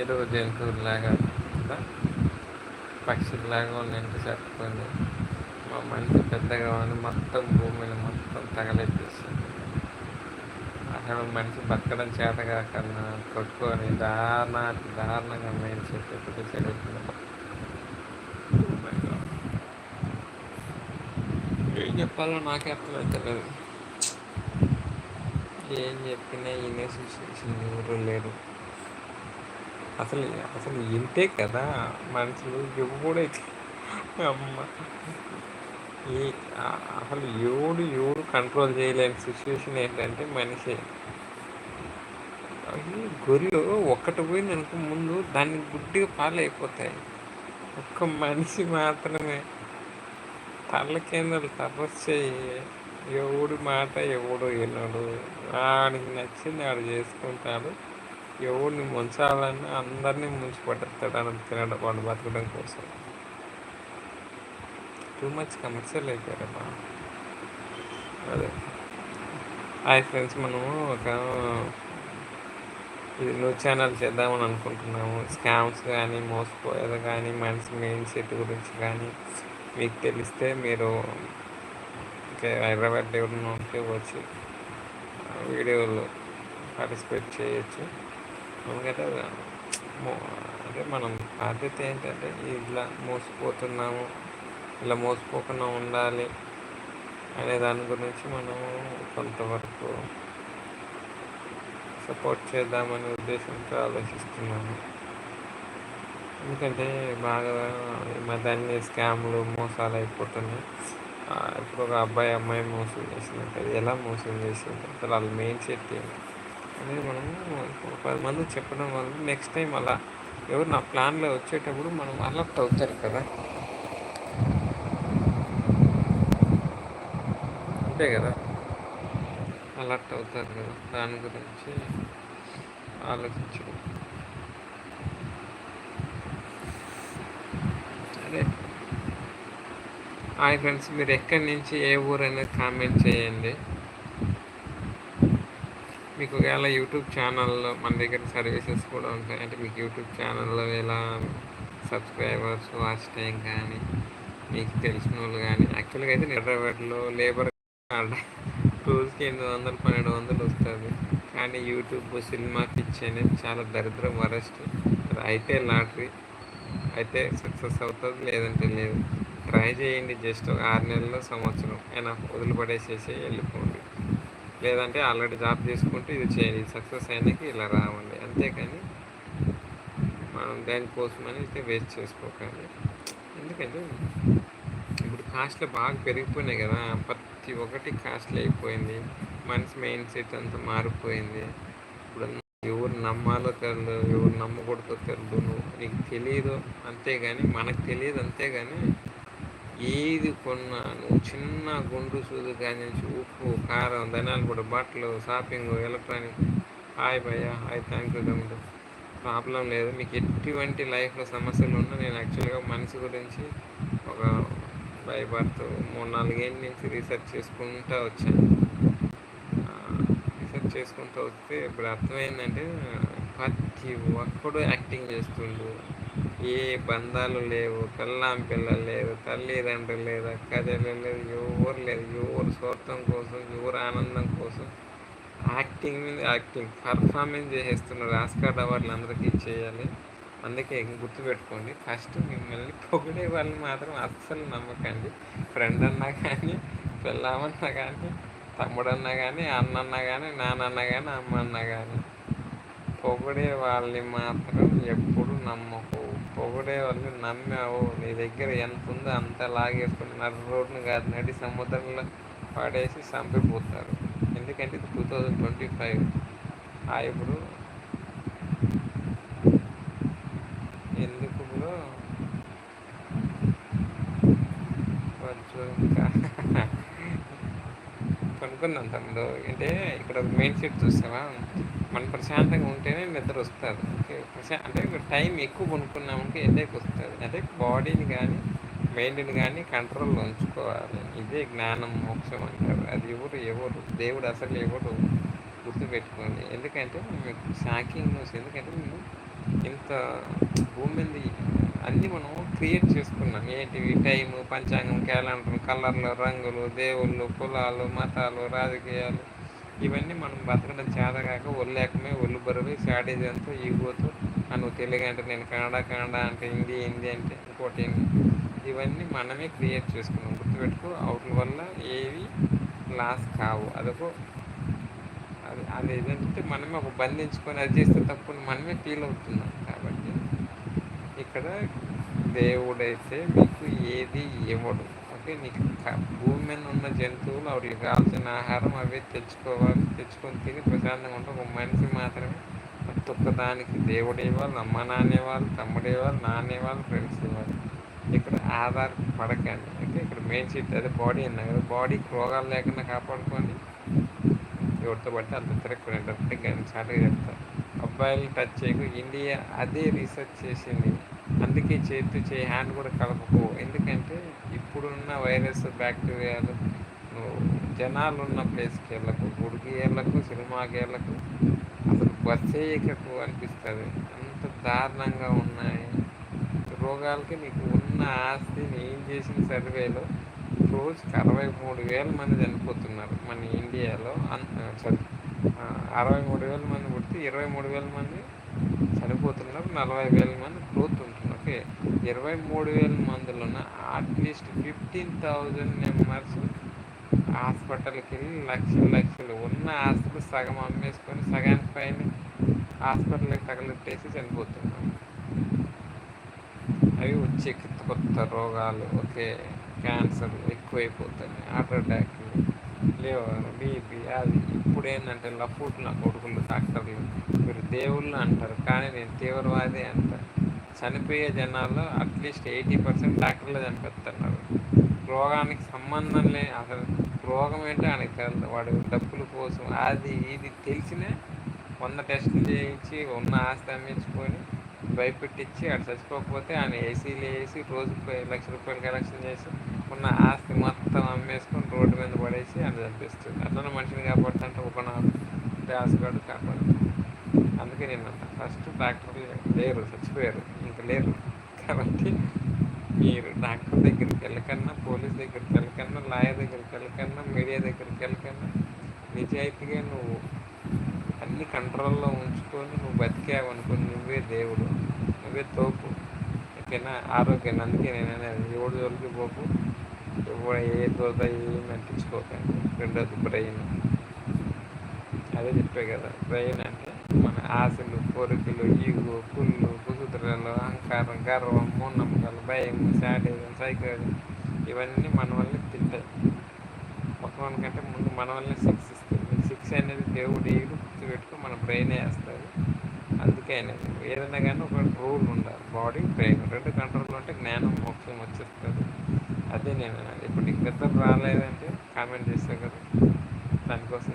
ఏదో జంతువులాగా పక్షులాగా ఉన్నట్టు చెప్పుకొని మా మనిషి పెద్దగా ఉంది మొత్తం భూమిని మొత్తం తగలెట్టేసింది. అసలు మనిషి బతకడం చేత కన్నా కొట్టుకొని దారుణ దారుణంగా మేము చెప్పి జరుగుతుంది ఏం చెప్పాలో నాకే అర్థమవుతలేదు ఏం చెప్పినా ఈయన సిచ్యువేషన్ ఎవరు లేరు. అసలు అసలు ఇంతే కదా మనుషులు? ఎప్పుడైతే అమ్మ. ఈ అసలు ఎవడు ఎవడు కంట్రోల్ చేయలేని సిచ్యువేషన్ ఏంటంటే మనిషి. అవి గొర్రెలు ఒక్కటి పోయింది అనుకో ముందు దాన్ని గుడ్డిగా పాలైపోతాయి. ఒక్క మనిషి మాత్రమే. తల్ల కింద తపస్సు ఎవడు మాట ఎవడు వినడు. వాడికి నచ్చింది వాడు చేసుకుంటాడు. ఎవరిని ముంచాలని అందరినీ ముంచి పట్టేస్తాడు అని తినడం వాడు బతకడం కోసం. టూ మచ్ కమర్షియల్ అయిపోయారమ్మా అదే. హాయ్ ఫ్రెండ్స్ మనము ఒక ఇది న్యూస్ ఛానల్ చేద్దామని అనుకుంటున్నాము. స్కామ్స్ కానీ మోసపోయేది కానీ మనిషి మెయిన్ సెట్ గురించి కానీ మీకు తెలిస్తే మీరు హైదరాబాద్ ఎవరైనా ఉంటే వచ్చి వీడియోలు పార్టిసిపేట్ చేయొచ్చు. ఎందుకంటే అంటే మనం బాధ్యత ఏంటంటే ఇలా మోసపోతున్నాము ఇలా మోసపోకుండా ఉండాలి అనే దాని గురించి మనం కొంతవరకు సపోర్ట్ చేద్దామనే ఉద్దేశంతో ఆలోచిస్తున్నాము. ఎందుకంటే బాగా ఈ మధ్యాన్ని స్కామ్లు మోసాలు అయిపోతున్నాయి. ఇప్పుడు ఒక అబ్బాయి అమ్మాయి మోసం చేసిందంటే ఎలా మోసం చేసింది అసలు వాళ్ళ మెయిన్ సెట్ ఏంటి? అనేది మనము పది మంది చెప్పడం వల్ల నెక్స్ట్ టైం అలా ఎవరు నా ప్లాన్లో వచ్చేటప్పుడు మనం అలర్ట్ అవుతారు కదా. అంతే కదా. అలర్ట్ అవుతారు కదా. దాని గురించి ఆలోచించడం అదే. హాయ్ ఫ్రెండ్స్ మీరు ఎక్కడి నుంచి ఏ ఊరైనా కామెంట్ చేయండి. మీకు ఒకవేళ యూట్యూబ్ ఛానల్లో మన దగ్గర సర్వీసెస్ కూడా ఉంటాయి అంటే మీకు యూట్యూబ్ ఛానల్లో ఎలా సబ్స్క్రైబర్స్ వాచ్ టైం కానీ మీకు తెలిసిన వాళ్ళు కానీ యాక్చువల్గా అయితే హైదరాబాద్లో లేబర్ రోజుకి ఎనిమిది వందలు పన్నెండు వందలు వస్తుంది. కానీ యూట్యూబ్ సినిమా పిచ్ అనేది చాలా దరిద్రం వరస్ట్. అయితే లాటరీ. అయితే సక్సెస్ అవుతుంది లేదంటే లేదు. ట్రై చేయండి జస్ట్ ఒక ఆరు నెలల్లో సంవత్సరం అయినా వదిలిపడేసేసి వెళ్ళిపోండి. లేదంటే ఆల్రెడీ జాబ్ చేసుకుంటూ ఇది చేయండి సక్సెస్ అయినాక ఇలా రావండి. అంతేకాని మనం దానికోసమని అయితే వేస్ట్ చేసుకోకండి. ఎందుకంటే ఇప్పుడు కాస్ట్లు బాగా పెరిగిపోయినాయి కదా ప్రతి ఒక్కటి కాస్ట్లీ అయిపోయింది. మనిషి మెయిన్ సెట్ అంతా మారిపోయింది. ఇప్పుడు ఎవరు నమ్మాలో తెలియదు ఎవరు నమ్మకూడదో తెలియదు నీకు తెలియదు అంతేగాని మనకు తెలియదు అంతేగాని ఏది కొన్నా నువ్వు చిన్న గుండు సూదు కానీ ఉప్పు కారం ధనాలు కూడా బట్టలు షాపింగ్ ఎలక్ట్రానిక్. హాయ్ భయ హాయ్ థ్యాంక్ యూ తమ్ముడు ప్రాబ్లం లేదు. మీకు ఎటువంటి లైఫ్లో సమస్యలు ఉన్నా నేను యాక్చువల్గా మనసు గురించి ఒక బై బర్త్ మూడు నాలుగేళ్ళ నుంచి రీసెర్చ్ చేసుకుంటూ వచ్చాను. రీసెర్చ్ చేసుకుంటూ వస్తే ఇప్పుడు అర్థమైందంటే ప్రతి ఒక్కడు యాక్టింగ్ చేస్తుండు. ఏ బంధాలు లేవు పెళ్ళాం పిల్లలు లేదు తల్లిదండ్రులు లేదు అక్క లేదు ఎవరు లేదు. ఎవరు స్వార్థం కోసం ఎవరు ఆనందం కోసం యాక్టింగ్ మీద యాక్టింగ్ పర్ఫార్మెన్స్ చేసేస్తున్నారు ఆస్కార్ అవార్డులు అందరికీ ఇచ్చేయాలి అందుకే గుర్తుపెట్టుకోండి ఫస్ట్ మిమ్మల్ని పొగిడే వాళ్ళని మాత్రం అస్సలు నమ్మకండి. ఫ్రెండ్ అన్నా కానీ పిల్లమన్నా కానీ తమ్ముడన్నా కానీ అన్న కానీ నాన్న కానీ అమ్మ అన్నా కానీ. పొగిడే వాళ్ళని మాత్రం ఎప్పుడు నమ్మకు. పొగిడే వాళ్ళు నమ్మావు. నీ దగ్గర ఎంత ఉందో అంత లాగేసుకుని నడు రోడ్డును కాదు నడి సముద్రంలో పడేసి చంపిపోతారు. ఎందుకంటే ఇది టూ థౌజండ్ ట్వంటీ ఫైవ్. ఆ ఇప్పుడు ఎందుకు ఇప్పుడు కొంచెం ఇంకా కొనుక్కుందాం తమ్ముడు. అంటే ఇక్కడ మెయిన్ సీట్ చూస్తావా? మన ప్రశాంతంగా ఉంటేనే నిద్ర వస్తుంది. ఓకే ప్రశా అంటే టైం ఎక్కువ కొనుక్కున్నామంటే ఎందుకు వస్తుంది. అదే బాడీని కానీ మైండ్ని కానీ కంట్రోల్లో ఉంచుకోవాలి. ఇదే జ్ఞానం మోక్షం అంటారు. అది ఎవరు ఎవరు? దేవుడు అసలు ఎవరు గుర్తుపెట్టుకోండి. ఎందుకంటే మీకు షాకింగ్ న్యూస్ ఎందుకంటే మేము ఇంత ఇంత భూమి మీద అన్నీ మనం క్రియేట్ చేసుకున్నాం. ఏంటివి? టైము పంచాంగం క్యాలెండర్ కలర్లు రంగులు దేవుళ్ళు కులాలు మతాలు రాజకీయాలు. ఇవన్నీ మనం బతకడం చేతగాక ఒళ్ళేకమే ఒళ్ళు బరువు శాడీజంతో ఈగోతో. నువ్వు తెలుగు అంటే నేను కన్నడ కన్నడ అంటే హిందీ హిందీ అంటే ఇంకోటి ఇవన్నీ మనమే క్రియేట్ చేసుకున్నాం. గుర్తుపెట్టుకో అవుట్ల వల్ల ఏవి లాస్ కావు. అదొక అది అది ఏదంటే మనమే ఒక బంధించుకొని అది చేస్తే తప్పుని మనమే ఫీల్ అవుతున్నాం కాబట్టి ఇక్కడ దేవుడైతే మీకు ఏది ఇవ్వడు. ఓకే నీకు భూమి మీద ఉన్న జంతువులు వాటికి కావాల్సిన ఆహారం అవే తెచ్చుకోవాలి. తెచ్చుకొని తిని ప్రశాంతంగా ఉంటే. ఒక మనిషి మాత్రమే. ప్రతి దేవుడు ఇవ్వాలి అమ్మ నాన్న ఇవ్వాలి తమ్ముడు ఇవ్వాలి నాన్న ఇవ్వాలి ఫ్రెండ్స్ ఇవ్వాలి. ఇక్కడ ఆధార్ పడకండి. అంటే ఇక్కడ మెయిన్ సీట్ అదే బాడీ అన్నా కదా బాడీకి రోగాలు లేకుండా కాపాడుకోండి. ఎవరితో పడితే అంత తిరగకుండా డైరెక్ట్గా కానీ చెప్తారు అబ్బాయిలు టచ్ చేయకు. ఇండియా అదే రీసెర్చ్ చేసింది. అందుకే చేతి చేయి హ్యాండ్ కూడా కలపకు. ఎందుకంటే ఇప్పుడున్న వైరస్ బ్యాక్టీరియాలు జనాలు ఉన్న ప్లేస్కి వెళ్ళకు గుడికి వెళ్ళకు సినిమాకి వెళ్ళకు అసలు బస్ చేయకకు అనిపిస్తుంది. అంత దారుణంగా ఉన్నాయి. రోగాలకి నీకు ఉన్న ఆస్తిని ఏం చేసిన సర్వేలో రోజుకి అరవై మూడు వేల మంది చనిపోతున్నారు మన ఇండియాలో. అరవై మూడు వేల మంది పుడితే ఇరవై మూడు వేల మంది చనిపోతున్నారు నలభై వేల మంది గ్రోత్ ఉంటుంది ఓకే. ఇరవై మూడు వేల మందులున్న at least fifteen thousand members హాస్పిటల్కి వెళ్ళి లక్షలు లక్షలు ఉన్న ఆస్తులు సగం అమ్మేసుకొని సగానికి పైన హాస్పిటల్కి తగలెట్టేసి చనిపోతున్నాం. అవి వచ్చే కొత్త కొత్త రోగాలు ఓకే క్యాన్సర్ ఎక్కువైపోతుంది హార్ట్ అటాక్లు లేవర్ బీపీ అది ఇప్పుడు ఏంటంటే లఫూట్ నా కొడుకులు డాక్టర్లు. మీరు దేవుళ్ళు అంటారు. కానీ నేను తీవ్రవాది అంటారు చనిపోయే జనాల్లో అట్లీస్ట్ ఎయిటీ పర్సెంట్ డాక్టర్లు చనిపోతున్నారు. రోగానికి సంబంధం లేని అసలు రోగం ఏంటో ఆయనకి తెలియదు వాడు డబ్బుల కోసం అది ఇది తెలిసినే వంద టెస్టులు చేయించి ఉన్న ఆస్తి అమ్మించుకొని భయపెట్టించి అటు చచ్చిపోకపోతే ఆయన ఏసీలు వేసి రోజుకి లక్ష రూపాయలు కలెక్షన్ చేసి ఉన్న ఆస్తి మొత్తం అమ్మేసుకొని రోడ్డు మీద పడేసి ఆయన చంపిస్తుంది. అట్లనే మనిషిని కాపాడుతుంటే ఒక డాస్గాడు కాపాడు అందుకే నేను ఫస్ట్ డాక్టర్లు లేరు చచ్చిపోయారు. ఇంకా లేరు. కాబట్టి మీరు డాక్టర్ దగ్గరికి వెళ్ళకన్నా పోలీస్ దగ్గరికి వెళ్ళకన్నా లాయర్ దగ్గరికి వెళ్ళకన్నా మీడియా దగ్గరికి వెళ్ళకన్నా నిజాయితీగా నువ్వు అన్ని కంట్రోల్లో ఉంచుకొని నువ్వు బతికావు అనుకుని నువ్వే దేవుడు నువ్వే తోపు. ఓకేనా ఆరోగ్యాన్ని అందుకే నేను అనేది ఎవడు జోలికి పోకు. ఎవడు ఏ దోత ఏం అంటించుకోకండి రెండోది బ్రెయిన్. అదే చెప్పే కదా బ్రెయిన్ అంటే మన ఆశలు కోరికలు ఈగు కుళ్ళు కుదురలు అహంకారం గర్వం మూఢనమ్మకాలు భయం శాడేజం సైకోజం ఇవన్నీ మన వల్ల తింటాయి. కంటే ముందు మన వల్లనే శిక్షిస్తుంది శిక్ష అనేది దేవుడు ఏడు గుర్తుపెట్టుకుని మన బ్రెయిన్ వేస్తుంది అందుకే అనేది ఏదైనా కానీ ఒక రూల్ ఉండాలి. బాడీ బ్రెయిన్ రెండు కంట్రోల్ ఉంటే జ్ఞానం మోక్షం వచ్చేస్తుంది. అదే నేను ఇప్పుడు నీకు నిద్ర రాలేదంటే కామెంట్ చేస్తావు కదా. దానికోసం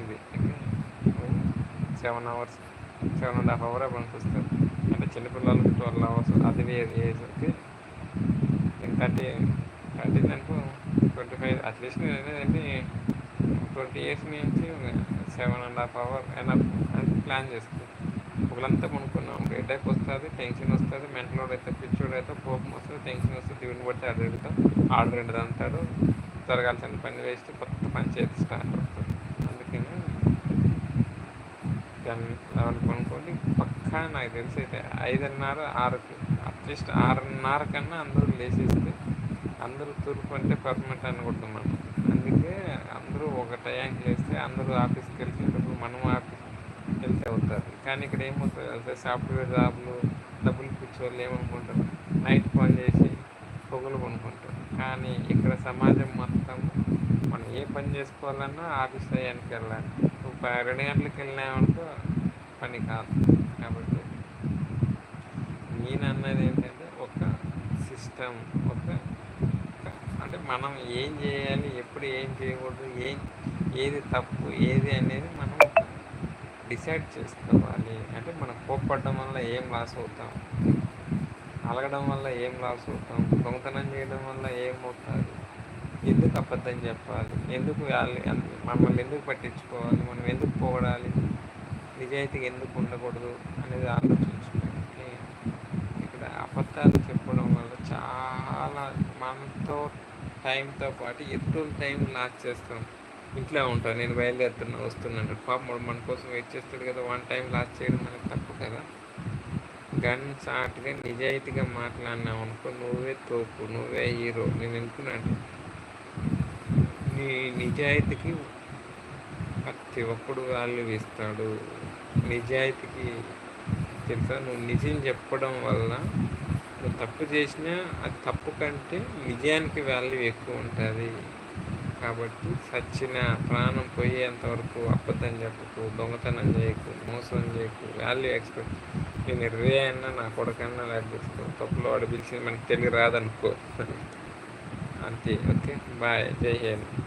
seven hours seven and half hour పనికొస్తారు అంటే చిన్నపిల్లలకి ట్వెల్వ్ అవర్స్ అది వేరే ఏజ్ ఓకే థర్టీ థర్టీ అనుకో ట్వంటీ ఫైవ్ అట్లీస్ట్ ఏంటంటే ట్వంటీ ఇయర్స్ నుంచి seven and half hour enough అని ప్లాన్ చేసుకో ఒకళ్ళంతా కొనుక్కున్నాం. హెడేక్ వస్తుంది టెన్షన్ వస్తుంది మెంటల్ అయితే పిచ్చోడు అయితే కోపం వస్తుంది టెన్షన్ వస్తుంది దేవుని పడితే అడు అడుగుతాం ఆర్డర్ రెండు అంటాడు జరగాల్సిన పని వేస్తే కొత్త పని చేతి స్టార్ట్ అవుతుంది. అందుకని టెన్ లెవెన్ పక్కా నాకు తెలిసి అయితే ఐదున్నర ఆరుకి అట్లీస్ట్ ఆరున్నర కన్నా అందరూ లేచేస్తే అందరూ తూర్పు అంటే పర్మనెంట్ అనుకుంటున్నాం అందుకే అందరూ ఒక టయానికి లేస్తే అందరూ ఆఫీస్కి వెళ్ళేటప్పుడు మనం ఆఫీస్ వెళ్తే అవుతారు కానీ ఇక్కడ ఏమవుతుంది సాఫ్ట్వేర్ జాబ్లు డబ్బులు కూర్చోవాలి ఏమనుకుంటారు? నైట్ పని చేసి పొగలు కొనుక్కుంటారు. కానీ ఇక్కడ సమాజం మొత్తం మనం ఏ పని చేసుకోవాలన్నా ఆఫీస్ టయానికి వెళ్ళాలి. రెండు గంటలకు వెళ్ళినామనుకో పని కాదు. కాబట్టి నేను అన్నది ఏంటంటే ఒక సిస్టమ్ ఒక అంటే మనం ఏం చేయాలి ఎప్పుడు ఏం చేయకూడదు ఏం ఏది తప్పు ఏది అనేది మనం డిసైడ్ చేసుకోవాలి. అంటే మనం కోప్పడడం వల్ల ఏం లాస్ అవుతాం? అలగడం వల్ల ఏం లాస్ అవుతాం? దొంగతనం చేయడం వల్ల ఏం అవుతుంది ఎందుకు అబద్ధం చెప్పాలి? ఎందుకు మమ్మల్ని ఎందుకు పట్టించుకోవాలి? మనం ఎందుకు పోగడాలి నిజాయితీగా ఎందుకు ఉండకూడదు? అనేది ఆలోచించుకుంటే ఇక్కడ అబద్ధాలు చెప్పడం వల్ల చాలా మనతో టైంతో పాటు ఎక్కువ టైం లాస్ట్ చేస్తాం. ఇంట్లో ఉంటాను నేను బయలుదేరుతున్నా వస్తున్నాను. పాప మన కోసం వెయిట్ చేస్తాడు కదా. వన్ టైం లాస్ చేయడం మనకు తప్పు కదా. గన్ షాట్గా నిజాయితీగా మాట్లాడినావు అనుకో నువ్వే తోపు నువ్వే హీరో. నేను అనుకున్నాను. నీ నిజాయితీకి ప్రతి ఒక్కడు వాల్యూ ఇస్తాడు. నిజాయితీకి తెలుసా? నువ్వు నిజం చెప్పడం వల్ల నువ్వు తప్పు చేసినా అది తప్పు కంటే నిజానికి వాల్యూ ఎక్కువ ఉంటుంది. కాబట్టి సచ్చిన ప్రాణం పోయేంతవరకు అబద్ధం చెప్పకు దొంగతనం చేయకు మోసం చేయకు వాల్యూ ఎక్స్పెక్ట్ నేను ఇరవై అయినా నా కొడుకన్నా లేకపోతే తప్పులో వాడు పిలిచింది మనకి తెలియరాదనుకో. అంతే ఓకే? బాయ్. జై హింద్.